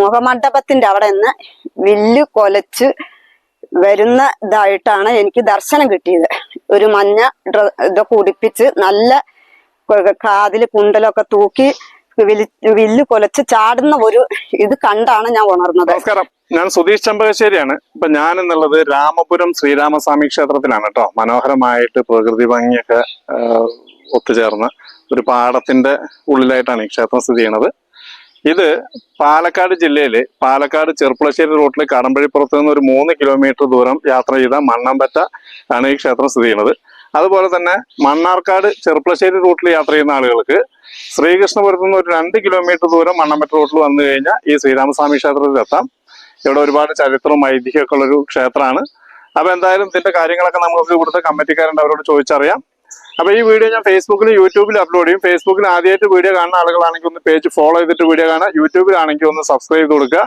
മുഖമണ്ഡപത്തിന്റെ അവിടെ നിന്ന് വില്ല് കൊലച്ച് വരുന്ന ഇതായിട്ടാണ് എനിക്ക് ദർശനം കിട്ടിയത്. ഒരു മഞ്ഞ ഇതൊക്കെ ഉടുപ്പിച്ച് നല്ല കാതിൽ കുണ്ടലൊക്കെ തൂക്കി വിൽ വില്ല് കൊലച്ച് ചാടുന്ന ഒരു ഇത് കണ്ടാണ് ഞാൻ ഉണർന്നത്. നമസ്കാരം. ഞാൻ സുധീഷ് ചമ്പകശ്ശേരിയാണ്. ഇപ്പൊ ഞാൻ എന്നുള്ളത് രാമപുരം ശ്രീരാമസ്വാമി ക്ഷേത്രത്തിലാണ് കേട്ടോ. മനോഹരമായിട്ട് പ്രകൃതി ഭംഗിയൊക്കെ ഒത്തുചേർന്ന് ഒരു പാടത്തിന്റെ ഉള്ളിലായിട്ടാണ് ഈ ക്ഷേത്രം സ്ഥിതി ചെയ്യണത് ഇത് പാലക്കാട് ജില്ലയിൽ പാലക്കാട് ചെർപ്പുളശ്ശേരി റൂട്ടിൽ കടമ്പഴിപ്പുറത്ത് നിന്ന് ഒരു മൂന്ന് കിലോമീറ്റർ ദൂരം യാത്ര ചെയ്ത മണ്ണമ്പറ്റ ആണ് ഈ ക്ഷേത്രം സ്ഥിതി ചെയ്യുന്നത്. അതുപോലെ തന്നെ മണ്ണാർക്കാട് ചെർപ്പുളശ്ശേരി റൂട്ടിൽ യാത്ര ചെയ്യുന്ന ആളുകൾക്ക് ശ്രീകൃഷ്ണപുരത്ത് നിന്ന് ഒരു രണ്ട് കിലോമീറ്റർ ദൂരം മണ്ണമ്പറ്റ റൂട്ടിൽ വന്നു കഴിഞ്ഞാൽ ഈ ശ്രീരാമസ്വാമി ക്ഷേത്രത്തിൽ എത്താം. ഇവിടെ ഒരുപാട് ചരിത്രവും ഐതിഹ്യമൊക്കെ ഉള്ളൊരു ക്ഷേത്രമാണ്. അപ്പൊ എന്തായാലും ഇതിന്റെ കാര്യങ്ങളൊക്കെ നമുക്ക് ഇവിടുത്തെ കമ്മിറ്റിക്കാരുണ്ട് അവരോട് ചോദിച്ചറിയാം. അപ്പൊ ഈ വീഡിയോ ഞാൻ ഫേസ്ബുക്കിലും യൂട്യൂബിലും അപ്ലോഡ് ചെയ്യും. ഫേസ്ബുക്കിൽ ആദ്യമായിട്ട് വീഡിയോ കാണുന്ന ആളുകളാണെങ്കിൽ ഒന്ന് പേജ് ഫോളോ ചെയ്തിട്ട് വീഡിയോ കാണുക. യൂട്യൂബിലാണെങ്കിൽ ഒന്ന് സബ്സ്ക്രൈബ് ചെയ്ത് കൊടുക്കുക.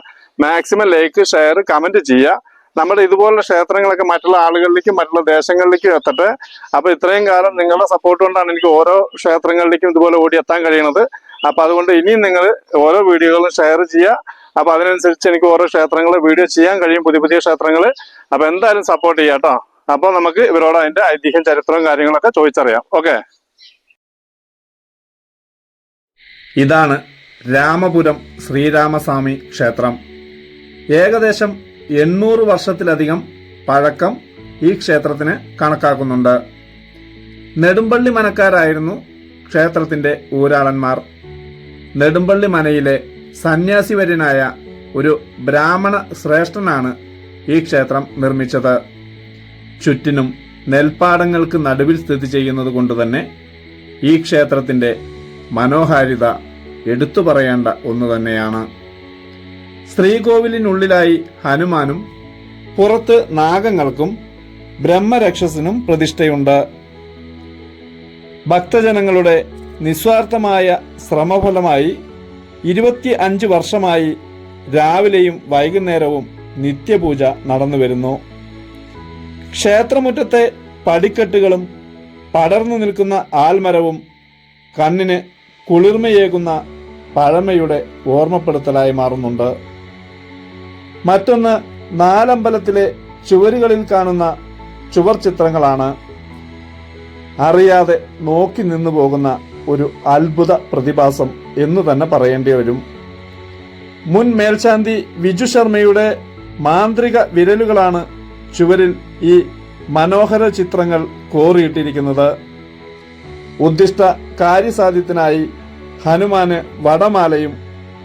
മാക്സിമം ലൈക്ക് ഷെയർ കമന്റ് ചെയ്യുക. നമ്മുടെ ഇതുപോലുള്ള ക്ഷേത്രങ്ങളൊക്കെ മറ്റുള്ള ആളുകളിലേക്കും മറ്റുള്ള ദേശങ്ങളിലേക്കും എത്തട്ടെ. അപ്പൊ ഇത്രയും കാലം നിങ്ങളുടെ സപ്പോർട്ട് കൊണ്ടാണ് എനിക്ക് ഓരോ ക്ഷേത്രങ്ങളിലേക്കും ഇതുപോലെ ഓടി എത്താൻ കഴിയുന്നത്. അപ്പൊ അതുകൊണ്ട് ഇനിയും നിങ്ങൾ ഓരോ വീഡിയോകളും ഷെയർ ചെയ്യുക. അപ്പൊ അതിനനുസരിച്ച് എനിക്ക് ഓരോ ക്ഷേത്രങ്ങൾ വീഡിയോ ചെയ്യാൻ കഴിയും. പുതിയ പുതിയ ക്ഷേത്രങ്ങൾ അപ്പൊ എന്തായാലും സപ്പോർട്ട് ചെയ്യാം കേട്ടോ. അപ്പൊ നമുക്ക് ഇവരോട് അതിന്റെ ഐതിഹ്യം ചരിത്രവും കാര്യങ്ങളൊക്കെ ചോദിച്ചറിയാം. ഓക്കെ ഇതാണ് രാമപുരം ശ്രീരാമസ്വാമി ക്ഷേത്രം. ഏകദേശം എണ്ണൂറ് വർഷത്തിലധികം പഴക്കം ഈ ക്ഷേത്രത്തിന് കണക്കാക്കുന്നുണ്ട്. നെടുമ്പള്ളി മനക്കാരായിരുന്നു ക്ഷേത്രത്തിന്റെ ഊരാളന്മാർ. നെടുമ്പള്ളി മനയിലെ സന്യാസിവര്യനായ ഒരു ബ്രാഹ്മണ ശ്രേഷ്ഠനാണ് ഈ ക്ഷേത്രം നിർമ്മിച്ചത്. ചുറ്റിനും നെൽപ്പാടങ്ങൾക്ക് നടുവിൽ സ്ഥിതി ചെയ്യുന്നത് കൊണ്ട് തന്നെ ഈ ക്ഷേത്രത്തിന്റെ മനോഹാരിത എടുത്തു പറയേണ്ട ഒന്ന് തന്നെയാണ്. ശ്രീകോവിലിനുള്ളിലായി ഹനുമാനും പുറത്ത് നാഗങ്ങൾക്കും ബ്രഹ്മരക്ഷസിനും പ്രതിഷ്ഠയുണ്ട്. ഭക്തജനങ്ങളുടെ നിസ്വാർത്ഥമായ ശ്രമഫലമായി ഇരുപത്തി അഞ്ച് വർഷമായി രാവിലെയും വൈകുന്നേരവും നിത്യപൂജ നടന്നുവരുന്നു. ക്ഷേത്രമുറ്റത്തെ പടിക്കെട്ടുകളും പടർന്നു നിൽക്കുന്ന ആൽമരവും കണ്ണിന് കുളിർമയേകുന്ന പഴമയുടെ ഓർമ്മപ്പെടുത്തലായി മാറുന്നുണ്ട്. മറ്റൊന്ന് നാലമ്പലത്തിലെ ചുവരുകളിൽ കാണുന്ന ചുവർ ചിത്രങ്ങളാണ്. അറിയാതെ നോക്കി നിന്നു പോകുന്ന ഒരു അത്ഭുത പ്രതിഭാസം എന്ന് തന്നെ പറയേണ്ടി വരും. മുൻ മേൽശാന്തി വിജു ശർമ്മയുടെ മാന്ത്രിക വിരലുകളാണ് ചുവരിൽ ഈ മനോഹര ചിത്രങ്ങൾ കോറിയിട്ടിരിക്കുന്നത് ഉദ്ദിഷ്ട കാര്യസാധ്യത്തിനായി ഹനുമാന് വടമാലയും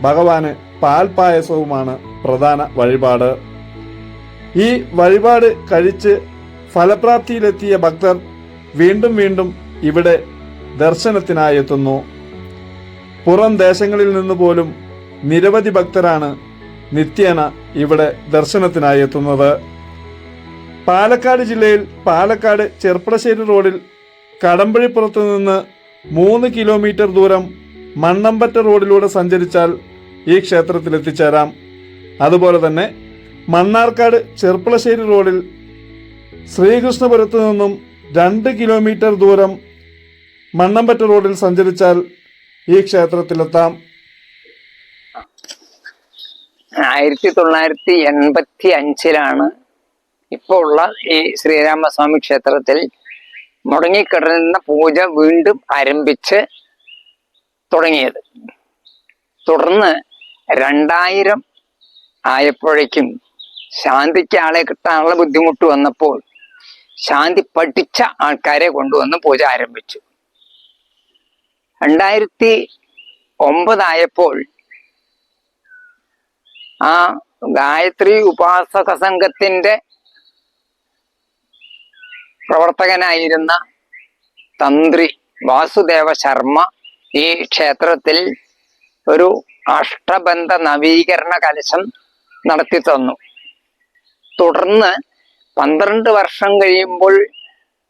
ഭഗവാന് പാൽപായസവുമാണ് പ്രധാന വഴിപാട്. ഈ വഴിപാട് കഴിച്ച് ഫലപ്രാപ്തിയിലെത്തിയ ഭക്തർ വീണ്ടും വീണ്ടും ഇവിടെ ദർശനത്തിനായി എത്തുന്നു. പുറം ദേശങ്ങളിൽ നിന്ന് പോലും നിരവധി ഭക്തരാണ് നിത്യേന ഇവിടെ ദർശനത്തിനായി എത്തുന്നത്. പാലക്കാട് ജില്ലയിൽ പാലക്കാട് ചെർപ്പളശ്ശേരി റോഡിൽ കടമ്പഴിപ്പുറത്ത് നിന്ന് മൂന്ന് കിലോമീറ്റർ ദൂരം മണ്ണമ്പറ്റ റോഡിലൂടെ സഞ്ചരിച്ചാൽ ഈ ക്ഷേത്രത്തിൽ എത്തിച്ചേരാം. അതുപോലെ തന്നെ മണ്ണാർക്കാട് ചെർപ്പളശ്ശേരി റോഡിൽ ശ്രീകൃഷ്ണപുരത്ത് നിന്നും രണ്ട് കിലോമീറ്റർ ദൂരം മണ്ണമ്പറ്റ റോഡിൽ സഞ്ചരിച്ചാൽ ഈ ക്ഷേത്രത്തിലെത്താം ആയിരത്തി തൊള്ളായിരത്തി എൺപത്തി അഞ്ചിലാണ് ഇപ്പോൾ ഉള്ള ഈ ശ്രീരാമസ്വാമി ക്ഷേത്രത്തിൽ മുടങ്ങിക്കിടന്ന പൂജ വീണ്ടും ആരംഭിച്ച് തുടങ്ങിയത്. തുടർന്ന് രണ്ടായിരം ആയപ്പോഴേക്കും ശാന്തിക്ക് ആളെ കിട്ടാനുള്ള ബുദ്ധിമുട്ട് വന്നപ്പോൾ ശാന്തി പഠിച്ച ആൾക്കാരെ കൊണ്ടുവന്ന് പൂജ ആരംഭിച്ചു. രണ്ടായിരത്തി ഒമ്പതായപ്പോൾ ആ ഗായത്രി ഉപാസക സംഘത്തിന്റെ പ്രവർത്തകനായിരുന്ന തന്ത്രി വാസുദേവ ശർമ്മ ഈ ക്ഷേത്രത്തിൽ ഒരു അഷ്ടബന്ധ നവീകരണ കലശം നടത്തി തന്നു. തുടർന്ന് പന്ത്രണ്ട് വർഷം കഴിയുമ്പോൾ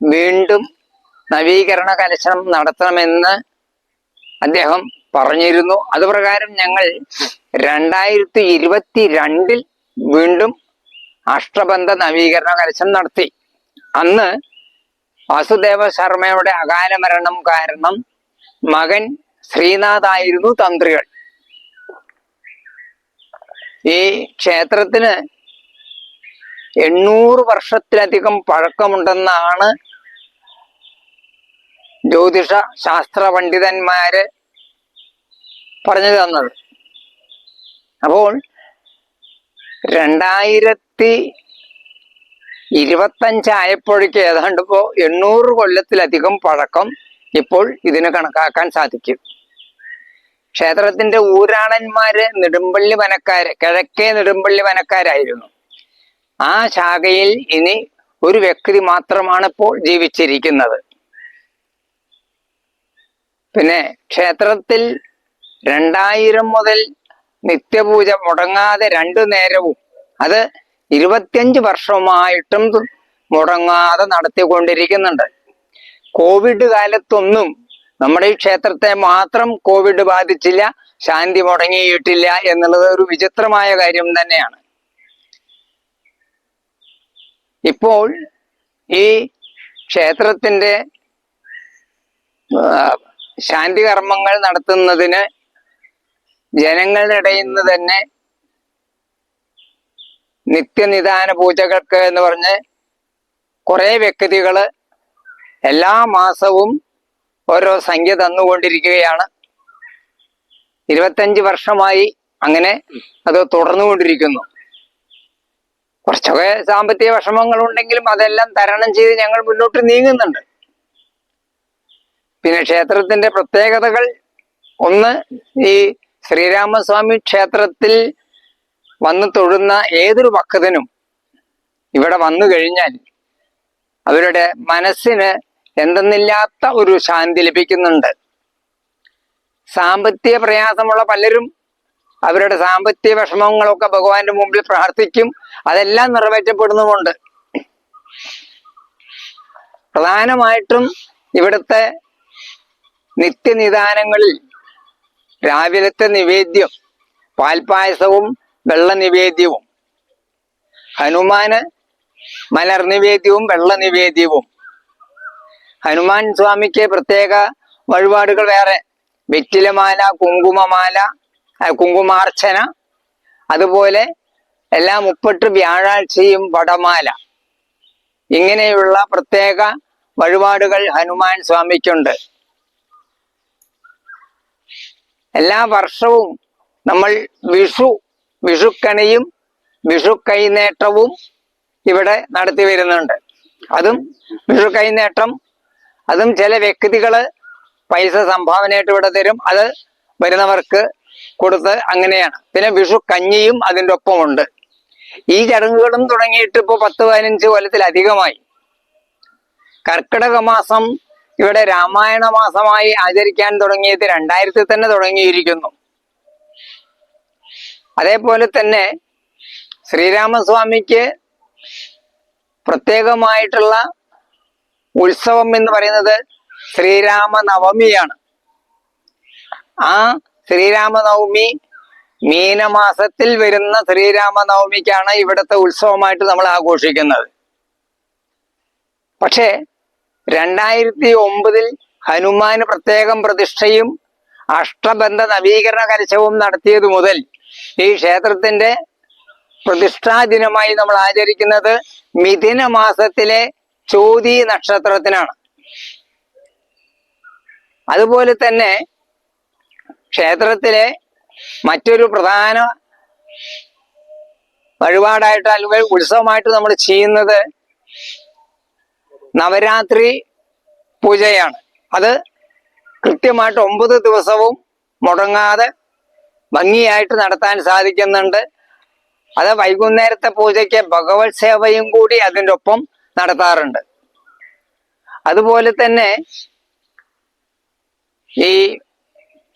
വീണ്ടും നവീകരണ കലശം നടത്തണമെന്ന് അദ്ദേഹം പറഞ്ഞിരുന്നു. അതുപ്രകാരം ഞങ്ങൾ രണ്ടായിരത്തി ഇരുപത്തി രണ്ടിൽ വീണ്ടും അഷ്ടബന്ധ നവീകരണ കലശം നടത്തി. അന്ന് വാസുദേവ ശർമ്മയുടെ അകാല മരണം കാരണം മകൻ ശ്രീനാഥായിരുന്നു തന്ത്രികൾ. ഈ ക്ഷേത്രത്തിന് എണ്ണൂറ് വർഷത്തിലധികം പഴക്കമുണ്ടെന്നാണ് ജ്യോതിഷ ശാസ്ത്ര പണ്ഡിതന്മാര് പറഞ്ഞു തന്നത്. അപ്പോൾ രണ്ടായിരത്തി ഇരുപത്തഞ്ചായപ്പോഴേക്ക് ഏതാണ്ട് ഇപ്പോൾ എണ്ണൂറ് കൊല്ലത്തിലധികം പഴക്കം ഇപ്പോൾ ഇതിന് കണക്കാക്കാൻ സാധിക്കും. ക്ഷേത്രത്തിന്റെ ഊരാളന്മാര് നെടുമ്പള്ളി വനക്കാര് കിഴക്കേ നെടുമ്പള്ളി വനക്കാരായിരുന്നു. ആ ശാഖയിൽ ഇനി ഒരു വ്യക്തി മാത്രമാണ് ഇപ്പോൾ ജീവിച്ചിരിക്കുന്നത്. പിന്നെ ക്ഷേത്രത്തിൽ രണ്ടായിരം മുതൽ നിത്യപൂജ മുടങ്ങാതെ രണ്ടു നേരവും അത് ഇരുപത്തിയഞ്ച് വർഷമായിട്ടും മുടങ്ങാതെ നടത്തിക്കൊണ്ടിരിക്കുന്നുണ്ട്. കോവിഡ് കാലത്തൊന്നും നമ്മുടെ ഈ ക്ഷേത്രത്തെ മാത്രം കോവിഡ് ബാധിച്ചില്ല ശാന്തി മുടങ്ങിയിട്ടില്ല എന്നുള്ളത് ഒരു വിചിത്രമായ കാര്യം തന്നെയാണ്. ഇപ്പോൾ ഈ ക്ഷേത്രത്തിന്റെ ശാന്തി കർമ്മങ്ങൾ നടത്തുന്നതിന് ജനങ്ങളുടെ തന്നെ നിത്യനിദാന പൂജകൾക്ക് എന്ന് പറഞ്ഞ് കുറെ വ്യക്തികൾ എല്ലാ മാസവും ഓരോ സംഖ്യ തന്നുകൊണ്ടിരിക്കുകയാണ്. ഇരുപത്തഞ്ച് വർഷമായി അങ്ങനെ അത് തുടർന്നുകൊണ്ടിരിക്കുന്നു. കുറച്ചൊക്കെ സാമ്പത്തിക വിഷമങ്ങൾ ഉണ്ടെങ്കിലും അതെല്ലാം തരണം ചെയ്ത് ഞങ്ങൾ മുന്നോട്ട് നീങ്ങുന്നുണ്ട്. പിന്നെ ക്ഷേത്രത്തിന്റെ പ്രത്യേകതകൾ. ഒന്ന് ഈ ശ്രീരാമസ്വാമി ക്ഷേത്രത്തിൽ വന്ന് തൊഴുന്ന ഏതൊരു ഭക്തനും ഇവിടെ വന്നു കഴിഞ്ഞാൽ അവരുടെ മനസ്സിന് എന്തെന്നില്ലാത്ത ഒരു ശാന്തി ലഭിക്കുന്നുണ്ട്. സാമ്പത്തിക പ്രയാസമുള്ള പലരും അവരുടെ സാമ്പത്തിക വിഷമങ്ങളൊക്കെ ഭഗവാന്റെ മുമ്പിൽ പ്രാർത്ഥിക്കും. അതെല്ലാം നിറവേറ്റപ്പെടുന്നുമുണ്ട്. പ്രധാനമായിട്ടും ഇവിടുത്തെ നിത്യനിദാനങ്ങളിൽ രാവിലത്തെ നിവേദ്യം പാൽപായസവും വെള്ള നിവേദ്യവും ഹനുമാന് മലർനിവേദ്യവും വെള്ളനിവേദ്യവും. വെള്ള നിവേദ്യവും ഹനുമാൻ സ്വാമിക്ക് പ്രത്യേക വഴിപാടുകൾ വേറെ. വെറ്റിലമാല കുങ്കുമമാല കുങ്കുമാർച്ചന അതുപോലെ എല്ലാ മുപ്പെട്ട് വ്യാഴാഴ്ചയും വടമാല. ഇങ്ങനെയുള്ള പ്രത്യേക വഴിപാടുകൾ ഹനുമാൻ സ്വാമിക്കുണ്ട്. എല്ലാ വർഷവും നമ്മൾ വിഷു വിഷുക്കണിയും വിഷുക്കൈനേട്ടവും ഇവിടെ നടത്തി വരുന്നുണ്ട്. അതും വിഷുക്കൈനേട്ടം അതും ചില വ്യക്തികൾ പൈസ സംഭാവനയായിട്ട് ഇവിടെ തരും. അത് വരുന്നവർക്ക് കൊടുത്ത് അങ്ങനെയാണ്. പിന്നെ വിഷു കഞ്ഞിയും അതിന്റെ ഒപ്പമുണ്ട്. ഈ ചടങ്ങുകളും തുടങ്ങിയിട്ട് ഇപ്പോൾ പത്ത് പതിനഞ്ച് കൊല്ലത്തിലധികമായി. കർക്കിടക മാസം ഇവിടെ രാമായണ മാസമായി ആചരിക്കാൻ തുടങ്ങിയത് രണ്ടായിരത്തിൽ തന്നെ തുടങ്ങിയിരിക്കുന്നു. അതേപോലെ തന്നെ ശ്രീരാമസ്വാമിക്ക് പ്രത്യേകമായിട്ടുള്ള ഉത്സവം എന്ന് പറയുന്നത് ശ്രീരാമനവമിയാണ്. ആ ശ്രീരാമനവമി മീനമാസത്തിൽ വരുന്ന ശ്രീരാമനവമിക്കാണ് ഇവിടുത്തെ ഉത്സവമായിട്ട് നമ്മൾ ആഘോഷിക്കുന്നത്. പക്ഷേ രണ്ടായിരത്തി ഒമ്പതിൽ ഹനുമാന് പ്രത്യേകം പ്രതിഷ്ഠയും അഷ്ടബന്ധ നവീകരണ കലശവും നടത്തിയത് മുതൽ ഈ ക്ഷേത്രത്തിന്റെ പ്രതിഷ്ഠാ ദിനമായി നമ്മൾ ആചരിക്കുന്നത് മിഥുന മാസത്തിലെ ചോതി നക്ഷത്രത്തിനാണ്. അതുപോലെ തന്നെ ക്ഷേത്രത്തിലെ മറ്റൊരു പ്രധാന വഴിപാടായിട്ട് അല്ലെങ്കിൽ ഉത്സവമായിട്ട് നമ്മൾ ചെയ്യുന്നത് നവരാത്രി പൂജയാണ്. അത് കൃത്യമായിട്ട് ഒമ്പത് ദിവസവും മുടങ്ങാതെ ഭംഗിയായിട്ട് നടത്താൻ സാധിക്കുന്നുണ്ട്. അത് വൈകുന്നേരത്തെ പൂജയ്ക്ക് ഭഗവത് സേവയും കൂടി അതിന്റെ ഒപ്പം നടത്താറുണ്ട്. അതുപോലെ തന്നെ ഈ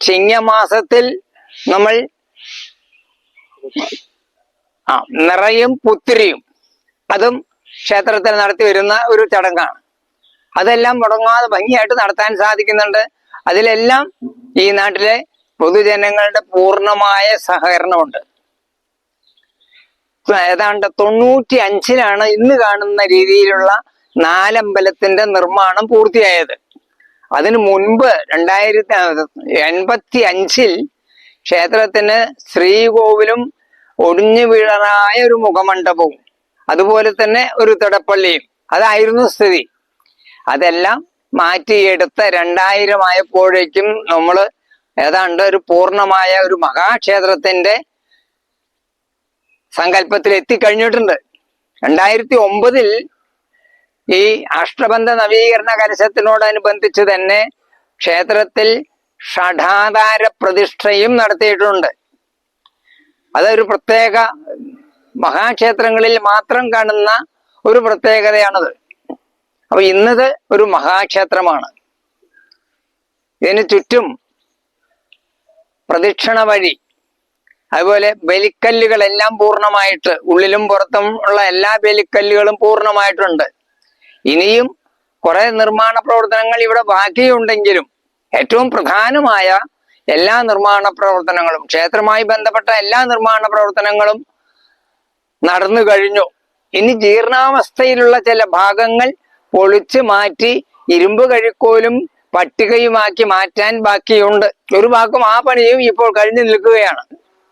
ചിങ്ങമാസത്തിൽ നമ്മൾ ആ നിറയും പുത്തിരിയും അതും ക്ഷേത്രത്തിൽ നടത്തി വരുന്ന ഒരു ചടങ്ങാണ്. അതെല്ലാം മുടങ്ങാതെ ഭംഗിയായിട്ട് നടത്താൻ സാധിക്കുന്നുണ്ട്. അതിലെല്ലാം ഈ നാട്ടിലെ പൊതുജനങ്ങളുടെ പൂർണമായ സഹകരണമുണ്ട്. ഏതാണ്ട് തൊണ്ണൂറ്റി അഞ്ചിലാണ് ഇന്ന് കാണുന്ന രീതിയിലുള്ള നാലമ്പലത്തിന്റെ നിർമ്മാണം പൂർത്തിയായത്. അതിനു മുൻപ് രണ്ടായിരത്തി എൺപത്തി അഞ്ചിൽ ക്ഷേത്രത്തിന് ശ്രീകോവിലും ഒടിഞ്ഞു വീഴാനായ ഒരു മുഖമണ്ഡപവും അതുപോലെ തന്നെ ഒരു തിടപ്പള്ളിയും അതായിരുന്നു സ്ഥിതി. അതെല്ലാം മാറ്റിയെടുത്ത് രണ്ടായിരം ആയപ്പോഴേക്കും നമ്മൾ ഏതാണ്ട് ഒരു പൂർണമായ ഒരു മഹാക്ഷേത്രത്തിന്റെ സങ്കല്പത്തിൽ എത്തിക്കഴിഞ്ഞിട്ടുണ്ട്. രണ്ടായിരത്തി ഒമ്പതിൽ ഈ അഷ്ടബന്ധ നവീകരണ കലശത്തിനോടനുബന്ധിച്ച് തന്നെ ക്ഷേത്രത്തിൽ ഷഠാധാര പ്രതിഷ്ഠയും നടത്തിയിട്ടുണ്ട്. അതൊരു പ്രത്യേക മഹാക്ഷേത്രങ്ങളിൽ മാത്രം കാണുന്ന ഒരു പ്രത്യേകതയാണത്. അപ്പൊ ഇന്നത് ഒരു മഹാക്ഷേത്രമാണ്. ഇതിന് ചുറ്റും പ്രദക്ഷിണ വഴി. അതുപോലെ ബലിക്കല്ലുകളെല്ലാം പൂർണമായിട്ട് ഉള്ളിലും പുറത്തും ഉള്ള എല്ലാ ബലിക്കല്ലുകളും പൂർണമായിട്ടുണ്ട്. ഇനിയും കുറെ നിർമ്മാണ പ്രവർത്തനങ്ങൾ ഇവിടെ ബാക്കിയുണ്ടെങ്കിലും ഏറ്റവും പ്രധാനമായ എല്ലാ നിർമ്മാണ പ്രവർത്തനങ്ങളും ക്ഷേത്രമായി ബന്ധപ്പെട്ട എല്ലാ നിർമ്മാണ പ്രവർത്തനങ്ങളും നടന്നു കഴിഞ്ഞു. ഇനി ജീർണാവസ്ഥയിലുള്ള ചില ഭാഗങ്ങൾ പൊളിച്ചു മാറ്റി ഇരുമ്പ് കഴിക്കോലും പട്ടികയുമാക്കി മാറ്റാൻ ബാക്കിയുണ്ട്. ഒരു ഭാഗം ആ പണിയും ഇപ്പോൾ കഴിഞ്ഞു നിൽക്കുകയാണ്.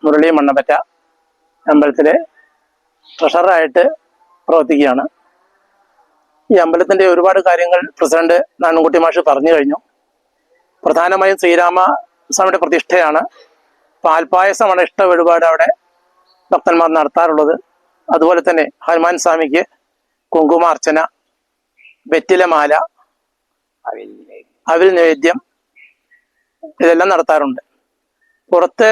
മുരളി മണ്ണപ്പറ്റ അമ്പലത്തിലെ ട്രഷറായിട്ട് പ്രവർത്തിക്കുകയാണ്. ഈ അമ്പലത്തിന്റെ ഒരുപാട് കാര്യങ്ങൾ പ്രസിഡന്റ് നാനുംകുട്ടി മാഷ് പറഞ്ഞു കഴിഞ്ഞു. പ്രധാനമായും ശ്രീരാമ സ്വാമിയുടെ പ്രതിഷ്ഠയാണ്. പാൽപായസമാണ് ഇഷ്ട വഴിപാട് അവിടെ ഭക്തന്മാർ നടത്താറുള്ളത്. അതുപോലെ തന്നെ ഹനുമാൻ സ്വാമിക്ക് കുങ്കുമാർച്ചന വെറ്റിലമാല അവിൽ നൈവേദ്യം ഇതെല്ലാം നടത്താറുണ്ട്. പുറത്ത്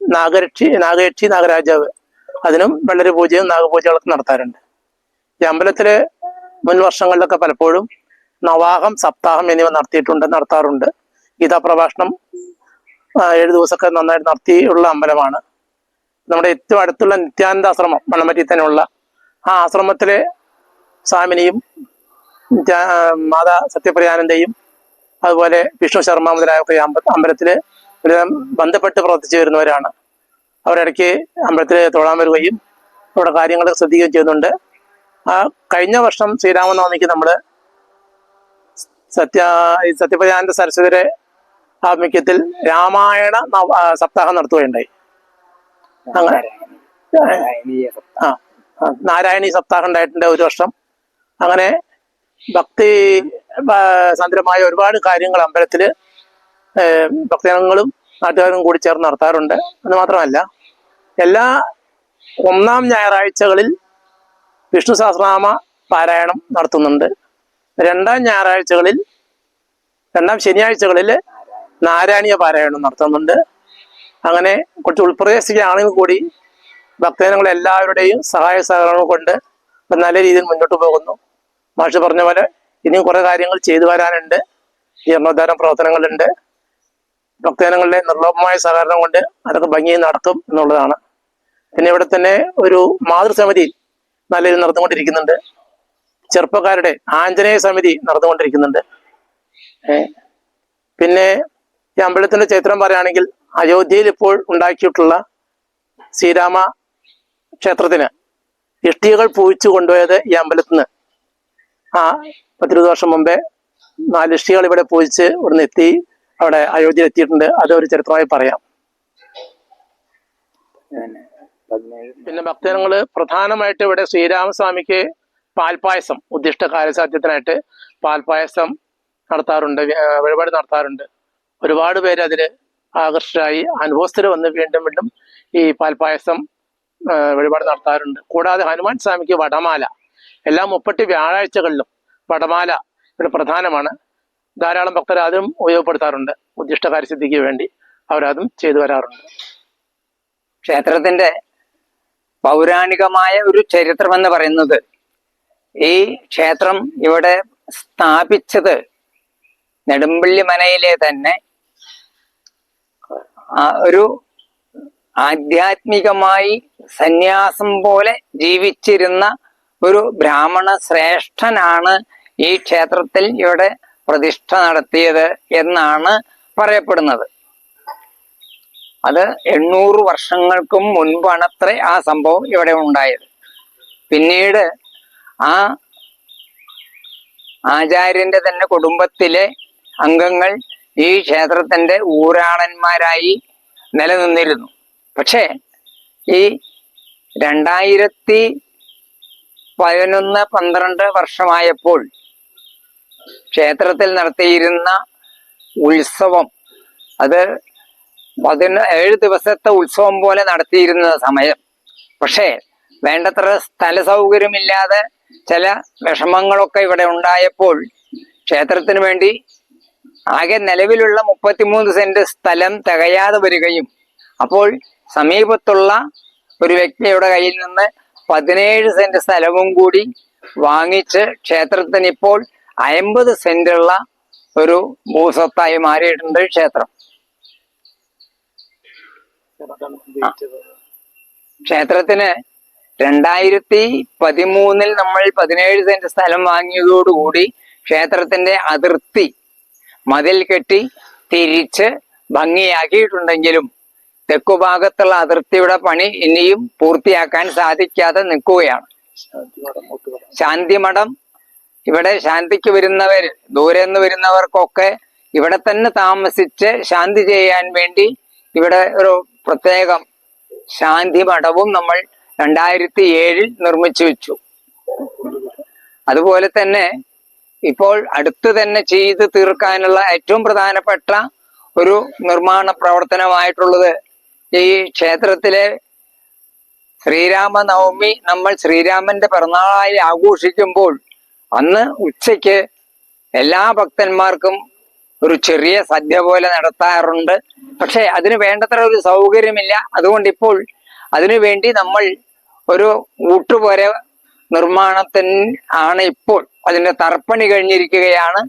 നാഗരക്ഷി നാഗയക്ഷി നാഗരാജാവ് അതിനും വെള്ളരി പൂജയും നാഗപൂജകളൊക്കെ നടത്താറുണ്ട്. ഈ അമ്പലത്തിൽ മുൻ വർഷങ്ങളിലൊക്കെ പലപ്പോഴും നവാഹം സപ്താഹം എന്നിവ നടത്തിയിട്ടുണ്ട് നടത്താറുണ്ട്. ഗീതാ പ്രഭാഷണം ഏഴു ദിവസമൊക്കെ നന്നായിട്ട് നടത്തിയുള്ള അമ്പലമാണ്. നമ്മുടെ ഏറ്റവും അടുത്തുള്ള നിത്യാനന്ദാശ്രമം മണ്ണമ്പറ്റി തന്നെയുള്ള ആ ആശ്രമത്തിലെ സ്വാമിനിയും മാതാ സത്യപ്രയാനന്ദയും അതുപോലെ വിഷ്ണു ശർമ്മ മുതലായൊക്കെ അമ്പലത്തിൽ ഒരു ബന്ധപ്പെട്ട് പ്രവർത്തിച്ചു വരുന്നവരാണ്. അവരിടയ്ക്ക് അമ്പലത്തിൽ തൊഴാൻ വരികയും അവിടെ കാര്യങ്ങൾ ശ്രദ്ധിക്കുകയും ചെയ്യുന്നുണ്ട്. ആ കഴിഞ്ഞ വർഷം ശ്രീരാമനവമിക്ക് നമ്മൾ സത്യ സത്യപ്രജാനന്ദ സരസ്വതിയുടെ ആഭിമുഖ്യത്തിൽ രാമായണ നവ- സപ്താഹം നടത്തുകയുണ്ടായി. അങ്ങനെ ആ, നാരായണീ സപ്താഹം ഉണ്ടായിട്ടുണ്ട് ഒരു വർഷം. അങ്ങനെ ഭക്തി സാന്ദ്രമായ ഒരുപാട് കാര്യങ്ങൾ അമ്പലത്തിൽ ഭക്തജനങ്ങളും നാട്ടുകാരും കൂടി ചേർന്ന് നടത്താറുണ്ട്. അത് മാത്രമല്ല എല്ലാ ഒന്നാം ഞായറാഴ്ചകളിൽ വിഷ്ണു സഹസ്രനാമ പാരായണം നടത്തുന്നുണ്ട്. രണ്ടാം ഞായറാഴ്ചകളിൽ രണ്ടാം ശനിയാഴ്ചകളിൽ നാരായണീയ പാരായണം നടത്തുന്നുണ്ട്. അങ്ങനെ കുറച്ച് ഉൾപ്രദേശിക്കുകയാണെങ്കിൽ കൂടി ഭക്തജനങ്ങൾ എല്ലാവരുടെയും സഹായ സഹകരണം കൊണ്ട് നല്ല രീതിയിൽ മുന്നോട്ട് പോകുന്നു. മാഷ് പറഞ്ഞ പോലെ ഇനിയും കുറെ കാര്യങ്ങൾ ചെയ്തു വരാനുണ്ട്. ജീർണോദ്ധാരം പ്രവർത്തനങ്ങളുണ്ട്. ഭക്തജനങ്ങളുടെ നിർലോഭമായ സഹകരണം കൊണ്ട് അതൊക്കെ ഭംഗിയിൽ നടക്കും എന്നുള്ളതാണ്. പിന്നെ ഇവിടെ തന്നെ ഒരു മാതൃസമിതി നല്ല രീതിയിൽ നടന്നുകൊണ്ടിരിക്കുന്നുണ്ട്. ചെറുപ്പക്കാരുടെ ആഞ്ജനേയ സമിതി നടന്നുകൊണ്ടിരിക്കുന്നുണ്ട്. പിന്നെ ഈ അമ്പലത്തിന്റെ ചരിത്രം പറയുകയാണെങ്കിൽ അയോധ്യയിൽ ഇപ്പോൾ ഉണ്ടാക്കിയിട്ടുള്ള ശ്രീരാമ ക്ഷേത്രത്തിന് ഇഷ്ടികകൾ പൂവിച്ചു കൊണ്ടുപോയത് ഈ അമ്പലത്തിൽ നിന്ന് ആ പത്തിരുപത് വർഷം മുമ്പേ നാല് ഋഷികൾ ഇവിടെ പൂജിച്ച് ഇവിടുന്ന് എത്തി അവിടെ അയോധ്യയിൽ എത്തിയിട്ടുണ്ട്. അതൊരു ചരിത്രമായി പറയാം. പിന്നെ ഭക്തജനങ്ങൾ പ്രധാനമായിട്ട് ഇവിടെ ശ്രീരാമസ്വാമിക്ക് പാൽപായസം ഉദ്ദിഷ്ട കാര്യസാധ്യത്തിനായിട്ട് പാൽപായസം നടത്താറുണ്ട് വഴിപാട് നടത്താറുണ്ട്. ഒരുപാട് പേര് അതിൽ ആകർഷകരായി അനുഭവസ്ഥര് വന്ന് വീണ്ടും വീണ്ടും ഈ പാൽപായസം വഴിപാട് നടത്താറുണ്ട്. കൂടാതെ ഹനുമാൻ സ്വാമിക്ക് വടമാല എല്ലാ മുപ്പത്തി വ്യാഴാഴ്ചകളിലും വടമാല ഇവിടെ പ്രധാനമാണ്. ധാരാളം ഭക്തർ അതും ഉപയോഗപ്പെടുത്താറുണ്ട്. ഉദ്ദിഷ്ട കാര്യസിദ്ധിക്ക് വേണ്ടി അവരതും ചെയ്തു വരാറുണ്ട്. ക്ഷേത്രത്തിന്റെ പൗരാണികമായ ഒരു ചരിത്രം എന്ന് പറയുന്നത് ഈ ക്ഷേത്രം ഇവിടെ സ്ഥാപിച്ചത് നെടുമ്പള്ളി മനയിലെ തന്നെ ഒരു ആധ്യാത്മികമായി സന്യാസം പോലെ ജീവിച്ചിരുന്ന ഒരു ബ്രാഹ്മണ ശ്രേഷ്ഠനാണ് ഈ ക്ഷേത്രത്തിൽ ഇവിടെ പ്രതിഷ്ഠ നടത്തിയത് എന്നാണ് പറയപ്പെടുന്നത്. അത് എണ്ണൂറ് വർഷങ്ങൾക്കും മുൻപാണത്രേ ആ സംഭവം ഇവിടെ ഉണ്ടായത്. പിന്നീട് ആ ആചാര്യന്റെ തന്നെ കുടുംബത്തിലെ അംഗങ്ങൾ ഈ ക്ഷേത്രത്തിന്റെ ഊരാളന്മാരായി നിലനിന്നിരുന്നു. പക്ഷേ ഈ രണ്ടായിരത്തി പതിനൊന്ന് പന്ത്രണ്ട് വർഷമായപ്പോൾ ക്ഷേത്രത്തിൽ നടത്തിയിരുന്ന ഉത്സവം അത് പതിന ഏഴ് ദിവസത്തെ ഉത്സവം പോലെ നടത്തിയിരുന്ന സമയം. പക്ഷേ വേണ്ടത്ര സ്ഥല സൗകര്യമില്ലാതെ ചില വിഷമങ്ങളൊക്കെ ഇവിടെ ഉണ്ടായപ്പോൾ ക്ഷേത്രത്തിന് വേണ്ടി ആകെ നിലവിലുള്ള മുപ്പത്തിമൂന്ന് സെന്റ് സ്ഥലം തികയാതെ വരികയും അപ്പോൾ സമീപത്തുള്ള ഒരു വ്യക്തിയുടെ കയ്യിൽ നിന്ന് പതിനേഴ് സെന്റ് സ്ഥലവും കൂടി വാങ്ങിച്ച് ക്ഷേത്രത്തിന് ഇപ്പോൾ അമ്പത് സെന്റുള്ള ഒരു ഭൂസ്വത്തായി മാറിയിട്ടുണ്ട് ക്ഷേത്രം. ക്ഷേത്രത്തിന് രണ്ടായിരത്തി പതിമൂന്നിൽ നമ്മൾ പതിനേഴ് സെന്റ് സ്ഥലം വാങ്ങിയതോടുകൂടി ക്ഷേത്രത്തിന്റെ അതിർത്തി മതിൽ കെട്ടി തിരിച്ച് ഭംഗിയാക്കിയിട്ടുണ്ടെങ്കിലും തെക്കുഭാഗത്തുള്ള അതിർത്തിയുടെ പണി ഇനിയും പൂർത്തിയാക്കാൻ സാധിക്കാതെ നിൽക്കുകയാണ്. ശാന്തിമഠം ഇവിടെ ശാന്തിക്ക് വരുന്നവർ ദൂരെ നിന്ന് വരുന്നവർക്കൊക്കെ ഇവിടെ തന്നെ താമസിച്ച് ശാന്തി ചെയ്യാൻ വേണ്ടി ഇവിടെ ഒരു പ്രത്യേകം ശാന്തി മഠവും നമ്മൾ രണ്ടായിരത്തി ഏഴിൽ നിർമ്മിച്ചു വെച്ചു. അതുപോലെ തന്നെ ഇപ്പോൾ അടുത്ത് തന്നെ ചെയ്ത് തീർക്കാനുള്ള ഏറ്റവും പ്രധാനപ്പെട്ട ഒരു നിർമ്മാണ പ്രവർത്തനമായിട്ടുള്ളത് ഈ ക്ഷേത്രത്തിലെ ശ്രീരാമനവമി നമ്മൾ ശ്രീരാമന്റെ പിറന്നാളായി ആഘോഷിക്കുമ്പോൾ അന്ന് ഉച്ചയ്ക്ക് എല്ലാ ഭക്തന്മാർക്കും ഒരു ചെറിയ സദ്യ പോലെ നടത്താറുണ്ട്. പക്ഷെ അതിന് വേണ്ടത്ര ഒരു സൗകര്യമില്ല. അതുകൊണ്ട് ഇപ്പോൾ അതിനു വേണ്ടി നമ്മൾ ഒരു ഊട്ടുപോലെ നിർമ്മാണത്തിന് ആണ് ഇപ്പോൾ അതിന്റെ തർപ്പണി കഴിഞ്ഞിരിക്കുകയാണ്.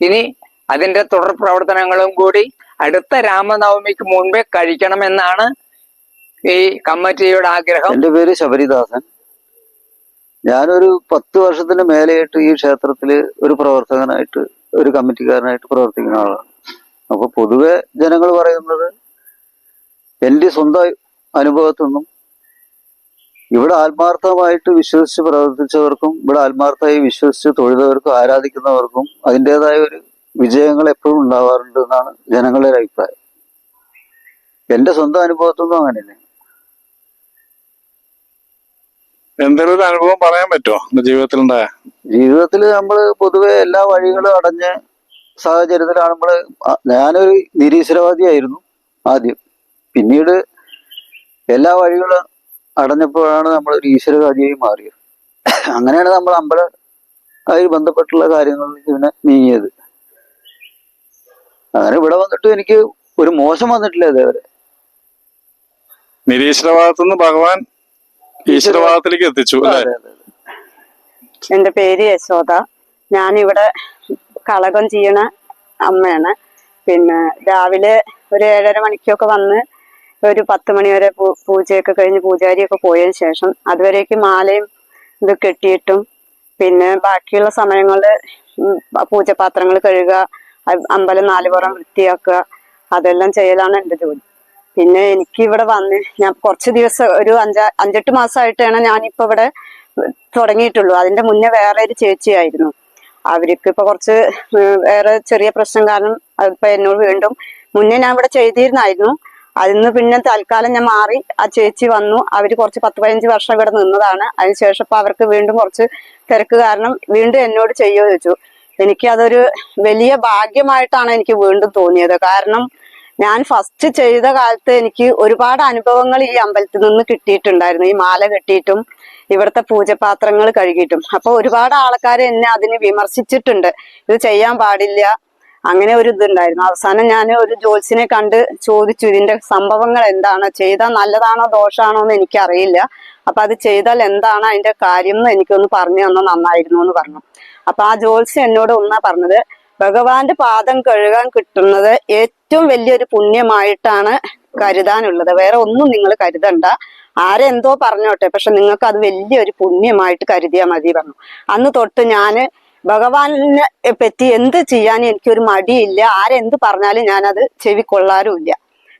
ഇനി അതിന്റെ തുടർ പ്രവർത്തനങ്ങളും കൂടി അടുത്ത രാമനവമിക്ക് മുൻപേ കഴിക്കണമെന്നാണ് ഈ കമ്മിറ്റിയുടെ ആഗ്രഹം. എന്റെ പേര് ശബരിദാസൻ. ഞാനൊരു പത്ത് വർഷത്തിന് മേലെയായിട്ട് ഈ ക്ഷേത്രത്തിൽ ഒരു പ്രവർത്തകനായിട്ട് ഒരു കമ്മിറ്റിക്കാരനായിട്ട് പ്രവർത്തിക്കുന്ന ആളാണ്. അപ്പൊ പൊതുവെ ജനങ്ങൾ പറയുന്നത് എന്റെ സ്വന്തം അനുഭവത്തിൽ നിന്നും ഇവിടെ ആത്മാർത്ഥമായിട്ട് വിശ്വസിച്ച് പ്രവർത്തിച്ചവർക്കും ഇവിടെ ആത്മാർത്ഥമായി വിശ്വസിച്ച് തൊഴുതവർക്കും ആരാധിക്കുന്നവർക്കും അതിന്റെതായ ഒരു വിജയങ്ങൾ എപ്പോഴും ഉണ്ടാവാറുണ്ട് എന്നാണ് ജനങ്ങളുടെ ഒരു അഭിപ്രായം. എന്റെ സ്വന്തം അനുഭവത്തൊന്നും അങ്ങനെയല്ലേ. എന്തെങ്കിലും ഒരു അനുഭവം പറയാൻ പറ്റുമോ ജീവിതത്തിൽ ജീവിതത്തിലുണ്ടായ? ജീവിതത്തിൽ നമ്മൾ പൊതുവെ എല്ലാ വഴികളും അടഞ്ഞ സാഹചര്യത്തിലാണ് നമ്മൾ ഞാനൊരു നിരീശ്വരവാദിയായിരുന്നു ആദ്യം. പിന്നീട് എല്ലാ വഴികളും അടഞ്ഞപ്പോഴാണ് നമ്മൾ ഒരു ഈശ്വരവാദിയായി മാറിയത്. അങ്ങനെയാണ് നമ്മൾ അമ്പല ആയി ബന്ധപ്പെട്ടുള്ള കാര്യങ്ങളിലേക്ക് പിന്നെ നീങ്ങിയത്. അങ്ങനെ ഇവിടെ വന്നിട്ട് എനിക്ക് ഒരു മോശം വന്നിട്ടില്ല ഇതേവരെ നിരീശ്വരവാദത്തുനിന്ന് ഭഗവാൻ ഈശ്വരവാദത്തിലേക്ക് എത്തിച്ചു. എന്റെ പേര് യശോദ. ഞാനിവിടെ കളകം ചെയ്യണ അമ്മയാണ്. പിന്നെ രാവിലെ ഒരു ഏഴര മണിക്കൊക്കെ വന്ന് ഒരു പത്ത് മണി വരെ പൂജയൊക്കെ കഴിഞ്ഞ് പൂജാരിയൊക്കെ പോയതിന് ശേഷം അതുവരേക്ക് മാലയും ഇത് കെട്ടിയിട്ടും പിന്നെ ബാക്കിയുള്ള സമയങ്ങളിൽ പൂജപാത്രങ്ങൾ കഴുകുക അമ്പലം നാലുപുറം വൃത്തിയാക്കുക. അതെല്ലാം ചെയ്യലാണ് എന്റെ ജോലി. പിന്നെ എനിക്ക് ഇവിടെ വന്ന് ഞാൻ കുറച്ച് ദിവസം ഒരു അഞ്ചാ അഞ്ചെട്ട് മാസമായിട്ടാണ് ഞാനിപ്പോ ഇവിടെ തുടങ്ങിയിട്ടുള്ളൂ. അതിന്റെ മുന്നേ വേറെ ഒരു ചേച്ചിയായിരുന്നു. അവർക്ക് ഇപ്പൊ കുറച്ച് വേറെ ചെറിയ പ്രശ്നം കാരണം അതിപ്പോ എന്നോട് വീണ്ടും മുന്നേ ഞാൻ ഇവിടെ ചെയ്തിരുന്നായിരുന്നു. അതിന്ന് പിന്നെ തൽക്കാലം ഞാൻ മാറി ആ ചേച്ചി വന്നു. അവർ കുറച്ച് പത്ത് പതിനഞ്ച് വർഷം ഇവിടെ നിന്നതാണ്. അതിനുശേഷം ഇപ്പൊ അവർക്ക് വീണ്ടും കുറച്ച് തിരക്ക് കാരണം വീണ്ടും എന്നോട് ചെയ്യുമോ ചോദിച്ചു. എനിക്ക് അതൊരു വലിയ ഭാഗ്യമായിട്ടാണ് എനിക്ക് വീണ്ടും തോന്നിയത്. കാരണം ഞാൻ ഫസ്റ്റ് ചെയ്ത കാലത്ത് എനിക്ക് ഒരുപാട് അനുഭവങ്ങൾ ഈ അമ്പലത്തിൽ നിന്ന് കിട്ടിയിട്ടുണ്ടായിരുന്നു. ഈ മാല കെട്ടിയിട്ടും ഇവിടുത്തെ പൂജപാത്രങ്ങൾ കഴുകിയിട്ടും. അപ്പൊ ഒരുപാട് ആൾക്കാർ എന്നെ അതിന് വിമർശിച്ചിട്ടുണ്ട്. ഇത് ചെയ്യാൻ പാടില്ല. അങ്ങനെ ഒരു ഇതുണ്ടായിരുന്നു. അവസാനം ഞാൻ ഒരു ജോത്സ്യനെ കണ്ട് ചോദിച്ചു ഇതിന്റെ സംഭവങ്ങൾ എന്താണ്? ചെയ്താൽ നല്ലതാണോ ദോഷാണോ എന്ന് എനിക്കറിയില്ല. അപ്പൊ അത് ചെയ്താൽ എന്താണ് അതിന്റെ കാര്യം എന്ന് എനിക്കൊന്ന് പറഞ്ഞു തന്നാൽ നന്നായിരുന്നു എന്ന് പറഞ്ഞു. അപ്പൊ ആ ജോത്സ്യം എന്നോട് ഒന്നാ പറഞ്ഞത് ഭഗവാന്റെ പാദം കഴുകാൻ കിട്ടുന്നത് ഏറ്റവും വലിയൊരു പുണ്യമായിട്ടാണ് കരുതാനുള്ളത്. വേറെ ഒന്നും നിങ്ങൾ കരുതണ്ട. ആരെന്തോ പറഞ്ഞോട്ടെ പക്ഷെ നിങ്ങൾക്ക് അത് വലിയൊരു പുണ്യമായിട്ട് കരുതിയാൽ മതി പറഞ്ഞു. അന്ന് തൊട്ട് ഞാൻ ഭഗവാനെ പറ്റി എന്ത് ചെയ്യാൻ എനിക്കൊരു മടിയില്ല. ആരെന്ത് പറഞ്ഞാലും ഞാനത് ചെവിക്കൊള്ളാറുമില്ല.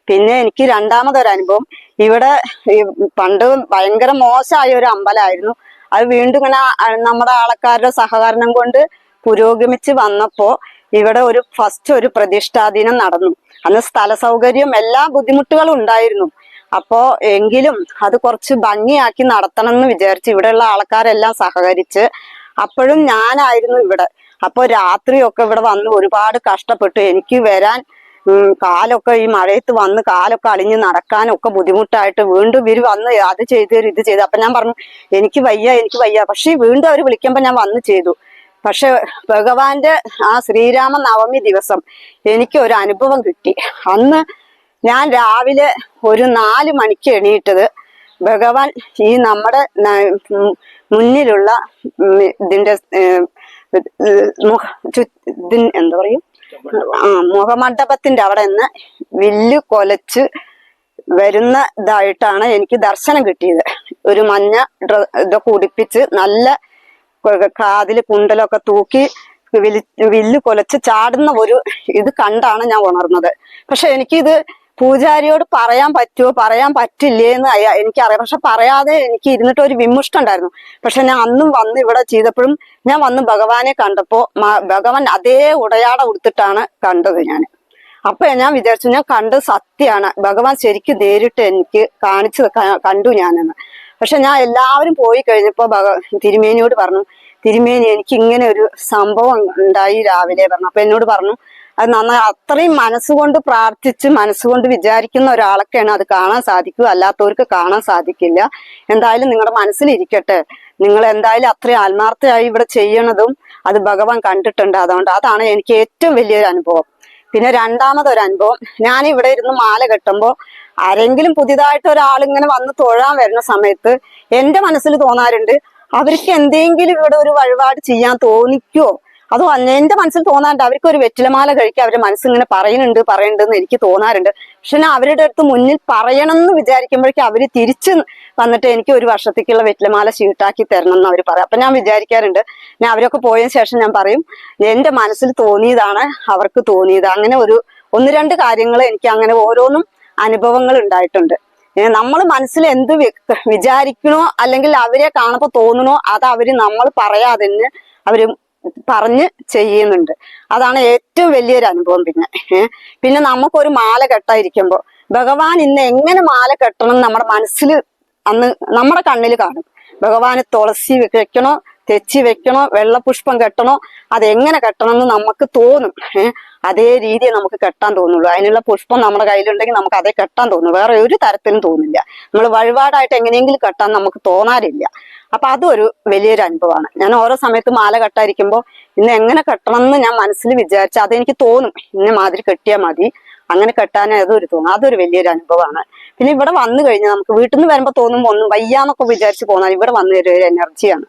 പിന്നെ എനിക്ക് രണ്ടാമതൊരനുഭവം ഇവിടെ പണ്ട് ഭയങ്കര മോശമായ ഒരു അമ്പലമായിരുന്നു അത് വീണ്ടും ഇങ്ങനെ നമ്മുടെ ആൾക്കാരുടെ സഹകരണം കൊണ്ട് പുരോഗമിച്ച് വന്നപ്പോ ഇവിടെ ഒരു ഫസ്റ്റ് ഒരു പ്രതിഷ്ഠാദിനം നടന്നു. അന്ന് സ്ഥല സൗകര്യം എല്ലാ ബുദ്ധിമുട്ടുകളും ഉണ്ടായിരുന്നു. അപ്പോ എങ്കിലും അത് കുറച്ച് ഭംഗിയാക്കി നടത്തണം എന്ന് വിചാരിച്ച് ഇവിടെയുള്ള ആൾക്കാരെല്ലാം സഹകരിച്ച് അപ്പോഴും ഞാനായിരുന്നു ഇവിടെ. അപ്പോൾ രാത്രിയൊക്കെ ഇവിടെ വന്ന് ഒരുപാട് കഷ്ടപ്പെട്ടു. എനിക്ക് വരാൻ കാലൊക്കെ ഈ മഴയത്ത് വന്ന് കാലൊക്കെ അളിഞ്ഞ് നടക്കാനൊക്കെ ബുദ്ധിമുട്ടായിട്ട് വീണ്ടും ഇവർ വന്ന് അത് ചെയ്ത് ഇത് ചെയ്തു. അപ്പൊ ഞാൻ പറഞ്ഞു എനിക്ക് വയ്യ എനിക്ക് വയ്യ. പക്ഷെ വീണ്ടും അവർ വിളിക്കുമ്പോ ഞാൻ വന്ന് ചെയ്തു. പക്ഷെ ഭഗവാന്റെ ആ ശ്രീരാമ നവമി ദിവസം എനിക്ക് ഒരു അനുഭവം കിട്ടി. അന്ന് ഞാൻ രാവിലെ ഒരു നാല് മണിക്ക് എണീറ്റത് ഭഗവാൻ ഈ നമ്മുടെ മുന്നിലുള്ള ഇതിന്റെ എന്താ പറയും ആ മുഖമണ്ഡപത്തിന്റെ അവിടെ നിന്ന് വില്ല് കൊലച്ച് വരുന്ന ഇതായിട്ടാണ് എനിക്ക് ദർശനം കിട്ടിയത്. ഒരു മഞ്ഞ ഇതൊക്കെ ഉടുപ്പിച്ച് നല്ല കാതിൽ കുണ്ടലൊക്കെ തൂക്കി വിലി വില്ല് കൊലച്ച് ചാടുന്ന ഒരു ഇത് കണ്ടാണ് ഞാൻ ഉണർന്നത്. പക്ഷെ എനിക്കിത് പൂജാരിയോട് പറയാൻ പറ്റുമോ പറയാൻ പറ്റില്ലേ എന്ന് അയ- എനിക്കറിയാം. പക്ഷെ പറയാതെ എനിക്ക് ഇരുന്നിട്ട് ഒരു വിമുഷ്ടം ഉണ്ടായിരുന്നു പക്ഷെ ഞാൻ അന്നും വന്ന് ഇവിടെ ചെയ്തപ്പോഴും ഞാൻ വന്ന് ഭഗവാനെ കണ്ടപ്പോ ഭഗവാൻ അതേ ഉടയാട ഉടുത്തിട്ടാണ് കണ്ടത് ഞാൻ അപ്പൊ ഞാൻ വിചാരിച്ചു ഞാൻ കണ്ടത് സത്യമാണ്. ഭഗവാൻ ശരിക്കും നേരിട്ട് എനിക്ക് കാണിച്ചു കണ്ടു ഞാനെന്ന്. പക്ഷെ ഞാൻ എല്ലാവരും പോയി കഴിഞ്ഞപ്പോ ഭഗ തിരുമേനിയോട് പറഞ്ഞു തിരുമേനി എനിക്ക് ഇങ്ങനെ ഒരു സംഭവം ഉണ്ടായി രാവിലെ പറഞ്ഞു. അപ്പൊ എന്നോട് പറഞ്ഞു അത് നന്നായി അത്രയും മനസ്സുകൊണ്ട് പ്രാർത്ഥിച്ച് മനസ്സുകൊണ്ട് വിചാരിക്കുന്ന ഒരാളൊക്കെയാണ് അത് കാണാൻ സാധിക്കൂ അല്ലാത്തവർക്ക് കാണാൻ സാധിക്കില്ല. എന്തായാലും നിങ്ങളുടെ മനസ്സിലിരിക്കട്ടെ. നിങ്ങൾ എന്തായാലും അത്രയും ആത്മാർത്ഥമായി ഇവിടെ ചെയ്യണതും അത് ഭഗവാൻ കണ്ടിട്ടുണ്ട്. അതുകൊണ്ട് അതാണ് എനിക്ക് ഏറ്റവും വലിയൊരു അനുഭവം. പിന്നെ രണ്ടാമതൊരു അനുഭവം ഞാൻ ഇവിടെ ഇരുന്ന് മാല കെട്ടുമ്പോൾ ആരെങ്കിലും പുതിയതായിട്ട് ഒരാൾ ഇങ്ങനെ വന്ന് തൊഴാൻ വരുന്ന സമയത്ത് എന്റെ മനസ്സിൽ തോന്നാറുണ്ട് അവർക്ക് എന്തെങ്കിലും ഇവിടെ ഒരു വഴിപാട് ചെയ്യാൻ തോന്നിക്കോ? അതോ എന്റെ മനസ്സിൽ തോന്നാറുണ്ട്. അവർക്ക് ഒരു വെറ്റിലമാല കഴിക്കാൻ അവരുടെ മനസ്സിൽ ഇങ്ങനെ പറയുന്നുണ്ട് എന്ന് എനിക്ക് തോന്നാറുണ്ട്. പക്ഷെ ഞാൻ അവരുടെ അടുത്ത് മുന്നിൽ പറയണം എന്ന് വിചാരിക്കുമ്പോഴേക്കും അവർ തിരിച്ച് വന്നിട്ട് എനിക്ക് ഒരു വർഷത്തേക്കുള്ള വെറ്റിലമാല ഷീട്ടാക്കി തരണം എന്ന് അവർ പറയും. അപ്പൊ ഞാൻ വിചാരിക്കാറുണ്ട്. ഞാൻ അവരൊക്കെ പോയ ശേഷം ഞാൻ പറയും എന്റെ മനസ്സിൽ തോന്നിയതാണ് അവർക്ക് തോന്നിയത് അങ്ങനെ ഒരു ഒന്ന് രണ്ട് കാര്യങ്ങൾ എനിക്ക് അങ്ങനെ ഓരോന്നും അനുഭവങ്ങൾ ഉണ്ടായിട്ടുണ്ട്. നമ്മൾ മനസ്സിൽ എന്ത് വിചാരിക്കണോ അല്ലെങ്കിൽ അവരെ കാണുമ്പോൾ തോന്നണോ അത് അവർ നമ്മൾ പറയാതെ തന്നെ അവർ പറഞ്ഞ് ചെയ്യുന്നുണ്ട്. അതാണ് ഏറ്റവും വലിയൊരു അനുഭവം പിന്നെ. പിന്നെ നമുക്കൊരു മാല കെട്ടായിരിക്കുമ്പോ ഭഗവാൻ ഇന്ന് എങ്ങനെ മാല കെട്ടണം നമ്മുടെ മനസ്സിൽ അന്ന് നമ്മുടെ കണ്ണിൽ കാണും. ഭഗവാന് തുളസി വെക്കണോ തെച്ചി വെക്കണോ വെള്ളപുഷ്പം കെട്ടണോ അത് എങ്ങനെ കെട്ടണം എന്ന് നമുക്ക് തോന്നും. അതേ രീതിയെ നമുക്ക് കെട്ടാൻ തോന്നുള്ളൂ. അതിനുള്ള പുഷ്പം നമ്മുടെ കയ്യിലുണ്ടെങ്കിൽ നമുക്ക് അതേ കെട്ടാൻ തോന്നും. വേറെ ഒരു തരത്തിലും തോന്നില്ല. നമ്മൾ വഴിപാടായിട്ട് എങ്ങനെയെങ്കിലും കെട്ടാൻ നമുക്ക് തോന്നാറില്ല. അപ്പൊ അതും ഒരു വലിയൊരു അനുഭവമാണ്. ഞാൻ ഓരോ സമയത്ത് മാല കെട്ടായിരിക്കുമ്പോൾ ഇന്ന് എങ്ങനെ കെട്ടണം എന്ന് ഞാൻ മനസ്സിൽ വിചാരിച്ചു അതെനിക്ക് തോന്നും. ഇന്ന മാതിരി കെട്ടിയാൽ മതി. അങ്ങനെ കെട്ടാനേ അതൊരു തോന്നും. അതൊരു വലിയൊരു അനുഭവമാണ്. പിന്നെ ഇവിടെ വന്നു കഴിഞ്ഞാൽ നമുക്ക് വീട്ടിൽ നിന്ന് വരുമ്പോൾ തോന്നുമ്പോൾ ഒന്നും വയ്യാന്നൊക്കെ വിചാരിച്ച് പോന്നാൽ ഇവിടെ വന്നു ഒരു എനർജിയാണ്